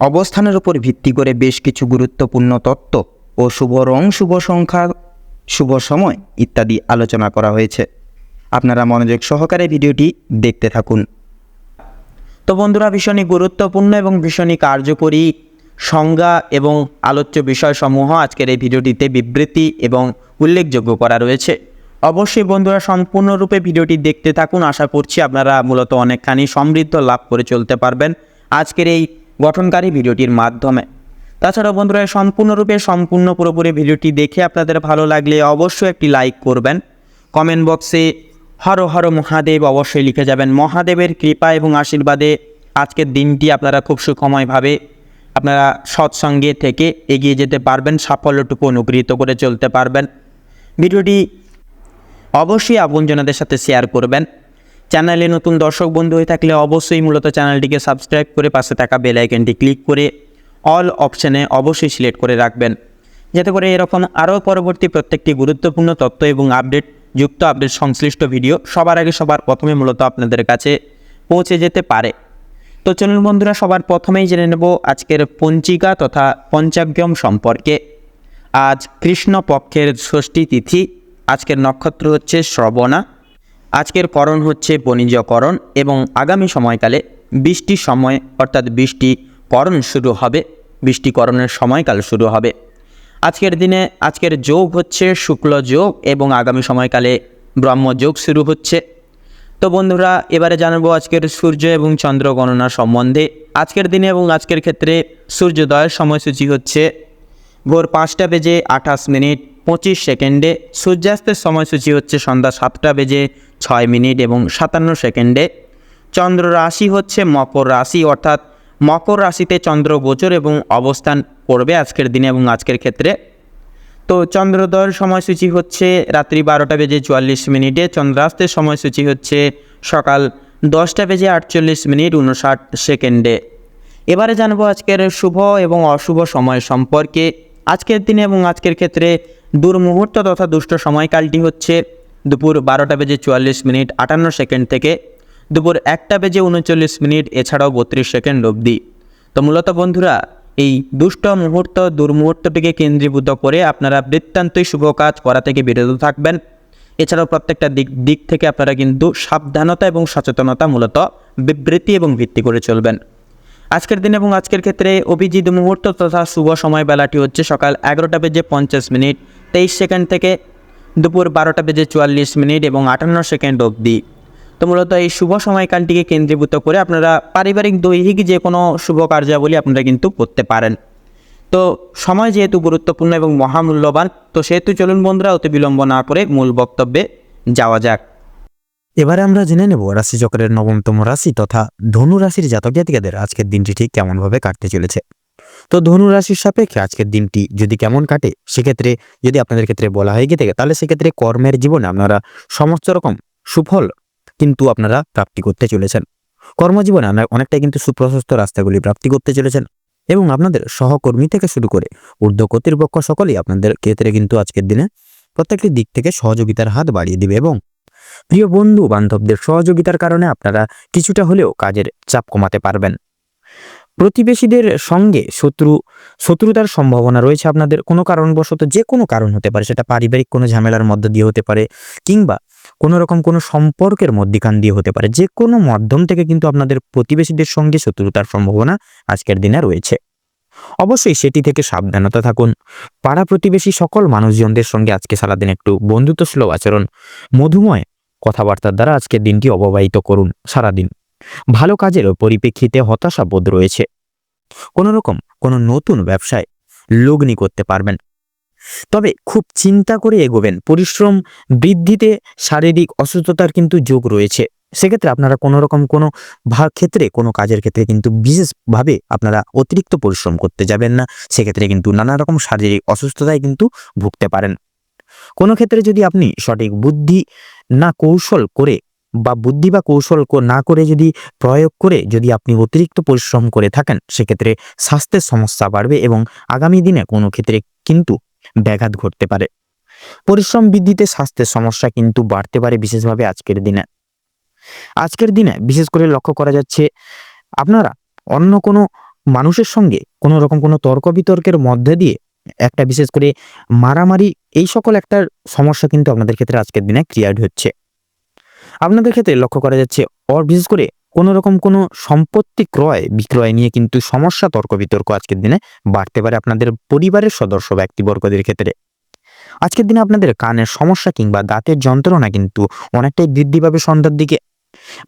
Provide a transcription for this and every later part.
অবস্থানের উপর ভিত্তি করে বেশ কিছু গুরুত্বপূর্ণ তত্ত্ব ও শুভ রং, শুভ সংখ্যা, শুভ সময় ইত্যাদি আলোচনা করা হয়েছে। আপনারা মনোযোগ সহকারে ভিডিওটি দেখতে থাকুন। তো বন্ধুরা, ভীষণই গুরুত্বপূর্ণ এবং ভীষণই কার্যকরী সংজ্ঞা এবং আলোচ্য বিষয়সমূহ আজকের এই ভিডিওটিতে বিবৃতি এবং উল্লেখযোগ্য করা রয়েছে। অবশ্যই বন্ধুরা, সম্পূর্ণরূপে ভিডিওটি দেখতে থাকুন। আশা করছি আপনারা মূলত অনেকখানি সমৃদ্ধ লাভ করে চলতে পারবেন। আজকের এই গঠনকারী ভিডিওটির মাধ্যমে। তাছাড়া বন্ধুরা, সম্পূর্ণরূপে, সম্পূর্ণ পুরোপুরি ভিডিওটি দেখে আপনাদের ভালো লাগলে অবশ্যই একটি লাইক করবেন। কমেন্ট বক্সে হর হর মহাদেব অবশ্যই লিখে যাবেন। মহাদেবের কৃপা এবং আশীর্বাদে আজকের দিনটি আপনারা খুব সুখময়ভাবে আপনারা সৎসঙ্গে থেকে এগিয়ে যেতে পারবেন, সাফল্যটুকু অনুগৃহীত করে চলতে পারবেন। ভিডিওটি অবশ্যই আপনজনদের সাথে শেয়ার করবেন। চ্যানেলে নতুন দর্শক বন্ধু হয়ে থাকলে অবশ্যই মূলত চ্যানেলটিকে সাবস্ক্রাইব করে পাশে থাকা বেল আইকনটি ক্লিক করে অল অপশানে অবশ্যই সিলেক্ট করে রাখবেন। যাতে করে এরকম আরও পরবর্তী প্রত্যেকটি গুরুত্বপূর্ণ তথ্য এবং আপডেট, যুক্ত আপডেট সংশ্লিষ্ট ভিডিও সবার আগে সবার প্রথমে মূলত আপনাদের কাছে পৌঁছে যেতে পারে। তো চলুন বন্ধুরা, সবার প্রথমেই জেনে নেব আজকের পঞ্চিকা তথা পঞ্চাগ্যম সম্পর্কে। আজ কৃষ্ণপক্ষের ষষ্ঠী তিথি, আজকের নক্ষত্র হচ্ছে শ্রবণা। আজকের করণ হচ্ছে বণিজকরণ এবং আগামী সময়কালে বৃষ্টির সময়, অর্থাৎ বৃষ্টি করণ শুরু হবে, বৃষ্টিকরণের সময়কাল শুরু হবে। আজকের দিনে, আজকের যোগ হচ্ছে শুক্ল যোগ এবং আগামী সময়কালে ব্রহ্মযোগ শুরু হচ্ছে। তো বন্ধুরা, এবারে জানাব আজকের সূর্য এবং চন্দ্র গণনা সম্বন্ধে আজকের দিনে এবং আজকের ক্ষেত্রে সূর্যোদয়ের সময়সূচি হচ্ছে ভোর পাঁচটা বেজে আঠাশ মিনিট পঁচিশ সেকেন্ডে। সূর্যাস্তের সময়সূচি হচ্ছে সন্ধ্যা সাতটা বেজে ছয় মিনিট এবং সাতান্ন সেকেন্ডে চন্দ্র রাশি হচ্ছে মকর রাশি, অর্থাৎ মকর রাশিতে চন্দ্র গোচর এবং অবস্থান করবে আজকের দিনে এবং আজকের ক্ষেত্রে। তো চন্দ্রোদয়ের সময়সূচি হচ্ছে রাত্রি বারোটা বেজে চুয়াল্লিশ মিনিটে, চন্দ্রাস্তের সময়সূচি হচ্ছে সকাল দশটা বেজে আটচল্লিশ মিনিট উনষাট সেকেন্ডে। এবারে জানব আজকের শুভ এবং অশুভ সময় সম্পর্কে। আজকের দিনে এবং আজকের ক্ষেত্রে দুর্মুহূর্ত তথা দুষ্ট সময়কালটি হচ্ছে দুপুর বারোটা বেজে চুয়াল্লিশ মিনিট আটান্ন সেকেন্ড থেকে দুপুর একটা বেজে উনচল্লিশ মিনিট এছাড়াও বত্রিশ সেকেন্ড অবধি। তো মূলত বন্ধুরা, এই দুষ্ট মুহূর্ত, দুর্মুহূর্তটিকে কেন্দ্রীভূত করে আপনারা বৃত্তান্তই শুভ কাজ করা থেকে বিরত থাকবেন। এছাড়াও প্রত্যেকটা দিক দিক থেকে আপনারা কিন্তু সাবধানতা এবং সচেতনতা মূলত বিবৃতি এবং ভিত্তি করে চলবেন। আজকের দিন এবং আজকের ক্ষেত্রে অভিজিৎ মুহূর্ত তথা শুভ সময় বেলাটি হচ্ছে সকাল এগারোটা বেজে পঞ্চাশ মিনিট তেইশ সেকেন্ড থেকে দুপুর বারোটা বেজে চুয়াল্লিশ মিনিট এবং আটান্ন সেকেন্ড অবধি। তো মূলত এই শুভ সময়কালটিকে কেন্দ্রীভূত করে আপনারা পারিবারিক, দৈহিক যে কোনো শুভ কার্যাবলী আপনারা কিন্তু করতে পারেন। তো সময় যেহেতু গুরুত্বপূর্ণ এবং মহামূল্যবান, তো সেহেতু চলুন বন্ধুরা অতি বিলম্ব না করে মূল বক্তব্যে যাওয়া যাক। এবারে আমরা জেনে নেব রাশিচক্রের নবমতম রাশি তথা ধনু রাশির জাতক জাতিকাদের আজকের দিনটি ঠিক কেমনভাবে কাটতে চলেছে। তো ধনু রাশির সাপেক্ষে আজকের দিনটি যদি কেমন কাটে, সেক্ষেত্রে যদি আপনাদের ক্ষেত্রে বলা হয়ে গিয়ে থাকে, তাহলে সেক্ষেত্রে কর্মের জীবনে আপনারা সমস্ত রকম সুফল কিন্তু আপনারা প্রাপ্তি করতে চলেছেন। কর্মজীবনে আপনারা অনেকটাই কিন্তু সুপ্রশস্ত রাস্তাগুলি প্রাপ্তি করতে চলেছেন এবং আপনাদের সহকর্মী থেকে শুরু করে ঊর্ধ্ব কর্তৃপক্ষ সকলেই আপনাদের ক্ষেত্রে কিন্তু আজকের দিনে প্রত্যেকটি দিক থেকে সহযোগিতার হাত বাড়িয়ে দিবে এবং প্রিয় বন্ধু বান্ধবদের সহযোগিতার কারণে আপনারা কিছুটা হলেও কাজের চাপ কমাতে পারবেন। প্রতিবেশীদের সঙ্গে শত্রু, শত্রুতার সম্ভাবনা রয়েছে আপনাদের কোনো কারণবশত, যে কোনো কারণ হতে পারে, সেটা পারিবারিক কোনো ঝামেলার মধ্য দিয়ে হতে পারে, কিংবা কোনো রকম কোনো সম্পর্কের মধ্যিখান দিয়ে হতে পারে, যে কোনো মাধ্যম থেকে কিন্তু আপনাদের প্রতিবেশীদের সঙ্গে শত্রুতার সম্ভাবনা আজকের দিনে রয়েছে। অবশ্যই সেটি থেকে সাবধানতা থাকুন। পাড়া প্রতিবেশী সকল মানুষজনদের সঙ্গে আজকে সারাদিন একটু বন্ধুত্ব সুলভ আচরণ, মধুময় কথাবার্তার দ্বারা আজকের দিনটি অববাহিত করুন সারাদিন। ভালো কাজের পরিপ্রেক্ষিতে হতাশা বোধ রয়েছে। কোনো রকম কোনো নতুন ব্যবসায় লগ্নি করতে পারবেন। তবে খুব চিন্তা করে এগোবেন। পরিশ্রম বৃদ্ধিতে শারীরিক অসুস্থতার কিন্তু যোগ রয়েছে। সেক্ষেত্রে আপনারা কোনো রকম কোনো ক্ষেত্রে, কোনো কাজের ক্ষেত্রে কিন্তু বিশেষভাবে আপনারা অতিরিক্ত পরিশ্রম করতে যাবেন না। সেক্ষেত্রে কিন্তু নানা রকম শারীরিক অসুস্থতায় কিন্তু ভুগতে পারেন। কোনো ক্ষেত্রে যদি আপনি সঠিক বুদ্ধি না কৌশল করে বা বুদ্ধি বা কৌশল না করে যদি প্রয়োগ করে যদি আপনি অতিরিক্ত পরিশ্রম করে থাকেন, সেক্ষেত্রে স্বাস্থ্যের সমস্যা বাড়বে এবং আগামী দিনে কোনো ক্ষেত্রে কিন্তু ব্যাঘাত ঘটতে পারে। পরিশ্রম বৃদ্ধিতে স্বাস্থ্যের সমস্যা কিন্তু বাড়তে পারে বিশেষভাবে আজকের দিনে। আজকের দিনে বিশেষ করে লক্ষ্য করা যাচ্ছে, আপনারা অন্য কোনো মানুষের সঙ্গে কোনো রকম কোনো তর্ক বিতর্কের মধ্যে দিয়ে একটা বিশেষ করে মারামারি, এই সকল একটা সমস্যা কিন্তু আপনাদের ক্ষেত্রে আজকের দিনে ক্রিয়েট হচ্ছে। আপনাদের ক্ষেত্রে লক্ষ্য করা যাচ্ছে, অর বিশেষ করে কোনো রকম কোনো সম্পত্তি ক্রয়, বিক্রয় নিয়ে কিন্তু সমস্যা, তর্ক বিতর্ক আজকের দিনে বাড়তে পারে আপনাদের পরিবারের সদস্য, ব্যক্তিবর্গদের ক্ষেত্রে। আজকের দিনে আপনাদের কানের সমস্যা কিংবা দাঁতের যন্ত্রণা কিন্তু অনেকটাই বৃদ্ধি পাবে সন্ধ্যার দিকে।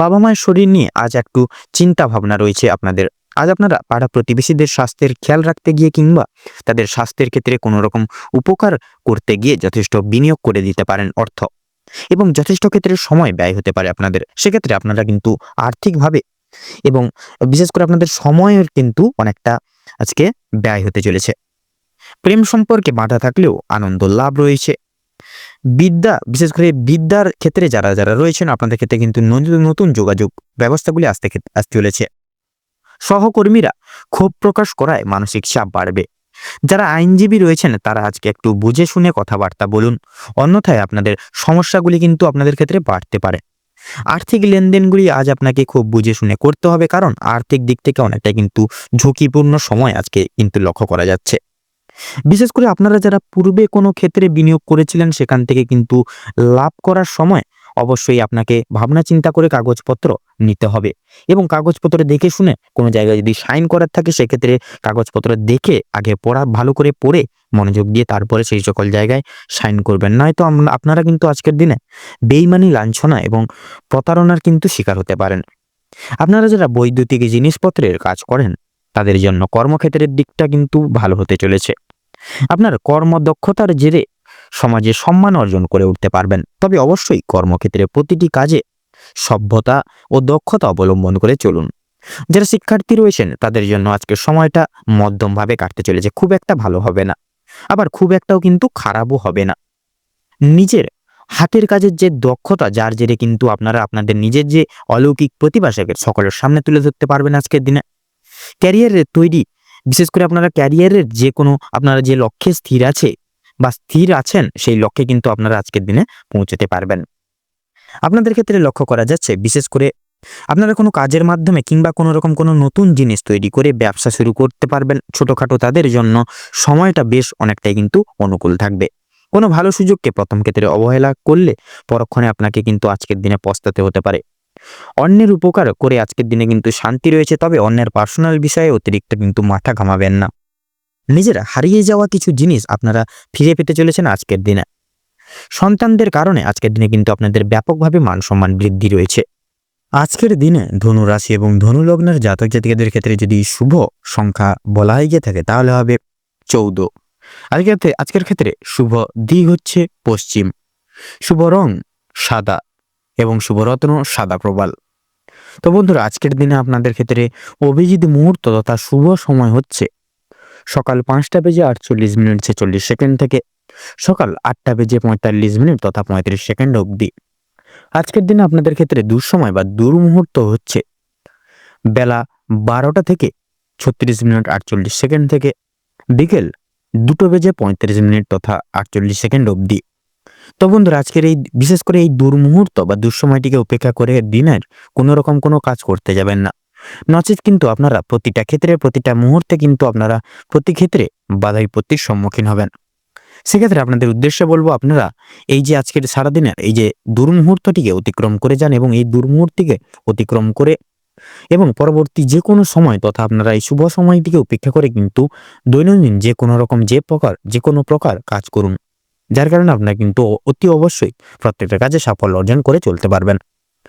বাবা মায়ের শরীর নিয়ে আজ একটু চিন্তা ভাবনা রয়েছে আপনাদের। আজ আপনারা পাড়া প্রতিবেশীদের স্বাস্থ্যের খেয়াল রাখতে গিয়ে কিংবা তাদের স্বাস্থ্যের ক্ষেত্রে কোনো রকম উপকার করতে গিয়ে যথেষ্ট বিনিয়োগ করে দিতে পারেন অর্থ। এবং যথেষ্ট ক্ষেত্রে সময় ব্যয় হতে পারে আপনাদের। সেক্ষেত্রে আপনারা কিন্তু আর্থিকভাবে এবং বিশেষ করে আপনাদের সময়ের কিন্তু অনেকটা আজকে ব্যয় হতে চলেছে। প্রেম সম্পর্কে বাধা থাকলেও আনন্দ লাভ রয়েছে। বিদ্যা, বিশেষ করে বিদ্যার ক্ষেত্রে যারা যারা রয়েছেন, আপনাদের ক্ষেত্রে কিন্তু নতুন যোগাযোগ ব্যবস্থাগুলি আসতে আসতে চলেছে। সহকর্মীরা ক্ষোভ প্রকাশ করায় মানসিক চাপ বাড়বে। যারা আইনজীবী রয়েছেন, তারা আজকে একটু বুঝে শুনে কথাবার্তা বলুন। অন্যথায় আপনাদের সমস্যাগুলি কিন্তু আপনাদের ক্ষেত্রে বাড়তে পারে। আর্থিক লেনদেনগুলি আজ আপনাকে খুব বুঝে শুনে করতে হবে, কারণ আর্থিক দিক থেকে অনেকটা কিন্তু ঝুঁকিপূর্ণ সময় আজকে কিন্তু লক্ষ্য করা যাচ্ছে। বিশেষ করে আপনারা যারা পূর্বে কোনো ক্ষেত্রে বিনিয়োগ করেছিলেন, সেখান থেকে কিন্তু লাভ করার সময় অবশ্যই আপনাকে ভাবনা চিন্তা করে কাগজপত্র নিতে হবে। এবং কাগজপত্র দেখে শুনে কোনো জায়গায় যদি সাইন করার থাকে, সেক্ষেত্রে কাগজপত্র দেখে, আগে পড়া, ভালো করে পড়ে মনোযোগ দিয়ে তারপরে সেই সকল জায়গায় সাইন করবেন। নয়তো আপনারা কিন্তু আজকের দিনে বেইমানি, লাঞ্ছনা এবং প্রতারণার কিন্তু শিকার হতে পারেন। আপনারা যারা বৈদ্যুতিক জিনিসপত্রের কাজ করেন, তাদের জন্য কর্মক্ষেত্রের দিকটা কিন্তু ভালো হতে চলেছে। আপনার কর্মদক্ষতার জেরে সমাজে সম্মান অর্জন করে উঠতে পারবেন। তবে অবশ্যই কর্মক্ষেত্রে প্রতিটি কাজে সভ্যতা ও দক্ষতা অবলম্বন করে চলুন। যারা শিক্ষার্থী রয়েছেন, তাদের জন্য আজকের সময়টা মধ্যমভাবে কাটতে চলেছে। খুব একটা ভালো হবে না। আবার খুব একটাও কিন্তু খারাপও হবে না। নিজের হাতের কাজের যে দক্ষতা, যার জেরে কিন্তু আপনারা আপনাদের নিজের যে অলৌকিক প্রতিভা, সেকে সকলের সামনে তুলে ধরতে পারবেন আজকের দিনে। ক্যারিয়ারের তৈরি, বিশেষ করে আপনারা ক্যারিয়ারের যে কোনো, আপনারা যে লক্ষ্যে স্থির আছে বা স্থির আছেন, সেই লক্ষ্যে কিন্তু আপনারা আজকের দিনে পৌঁছতে পারবেন। আপনাদের ক্ষেত্রে লক্ষ্য করা যাচ্ছে, বিশেষ করে আপনারা কোনো কাজের মাধ্যমে কিংবা কোনো রকম কোনো নতুন জিনিস তৈরি করে ব্যবসা শুরু করতে পারবেন, ছোটোখাটো তাদের জন্য সময়টা বেশ অনেকটাই কিন্তু অনুকূল থাকবে। কোনো ভালো সুযোগকে প্রথম ক্ষেত্রে অবহেলা করলে পরক্ষণে আপনাকে কিন্তু আজকের দিনে পস্তাতে হতে পারে। অন্যের উপকার করে আজকের দিনে কিন্তু শান্তি রয়েছে, তবে অন্যের পার্সোনাল বিষয়ে অতিরিক্ত কিন্তু মাথা ঘামাবেন না। নিজের হারিয়ে যাওয়া কিছু জিনিস আপনারা ফিরে পেতে চলেছেন আজকের দিনে। সন্তানদের কারণে আজকের দিনে কিন্তু আপনাদের ব্যাপকভাবে মান সম্মান বৃদ্ধি রয়েছে। আজকের দিনে ধনু রাশি এবং ধনু লগ্নের জাতক জাতিকাদের ক্ষেত্রে যদি শুভ সংখ্যা বলা হয়ে গিয়ে থাকে, তাহলে হবে চৌদ্দ। আজকের আজকের ক্ষেত্রে শুভ দিক হচ্ছে পশ্চিম। শুভ রং সাদা এবং শুভরত্ন সাদা প্রবাল। তো বন্ধুরা, আজকের দিনে আপনাদের ক্ষেত্রে অভিজিৎ মুহূর্ত তথা শুভ সময় হচ্ছে সকাল পাঁচটা বেজে আটচল্লিশ মিনিট ছেচল্লিশ সেকেন্ড থেকে সকাল আটটা বেজে পঁয়তাল্লিশ মিনিট তথা পঁয়ত্রিশ সেকেন্ড অবধি। আজকের দিনে আপনাদের ক্ষেত্রে দুঃসময় বা দুর্মুহূর্ত হচ্ছে বেলা বারোটা থেকে ছত্রিশ মিনিট আটচল্লিশ সেকেন্ড থেকে বিকেল দুটো বেজে পঁয়ত্রিশ মিনিট তথা আটচল্লিশ সেকেন্ড অবধি। তো বন্ধুরা, আজকের এই বিশেষ করে এই দুর্মুহূর্ত বা দুঃসময়টিকে উপেক্ষা করে দিনের কোনো রকম কোনো কাজ করতে যাবেন না। নচেত কিন্তু আপনারা প্রতিটা ক্ষেত্রে, প্রতিটা মুহূর্তে কিন্তু আপনারা প্রতি ক্ষেত্রে বাধা বিপত্তির সম্মুখীন হবেন। সেক্ষেত্রে আপনাদের উদ্দেশ্যে বলব, আপনারা এই যে আজকের সারাদিনের এই যে দুর্মুহূর্তটিকে অতিক্রম করে যান এবং এই দুর্মুহূর্তটিকে অতিক্রম করে এবং পরবর্তী যে কোনো সময় তথা আপনারা এই শুভ সময়টিকে উপেক্ষা করে কিন্তু দৈনন্দিন যে কোনো রকম যে প্রকার যে কোনো প্রকার কাজ করুন। যার কারণে আপনারা কিন্তু অতি অবশ্যই প্রত্যেকটা কাজে সাফল্য অর্জন করে চলতে পারবেন।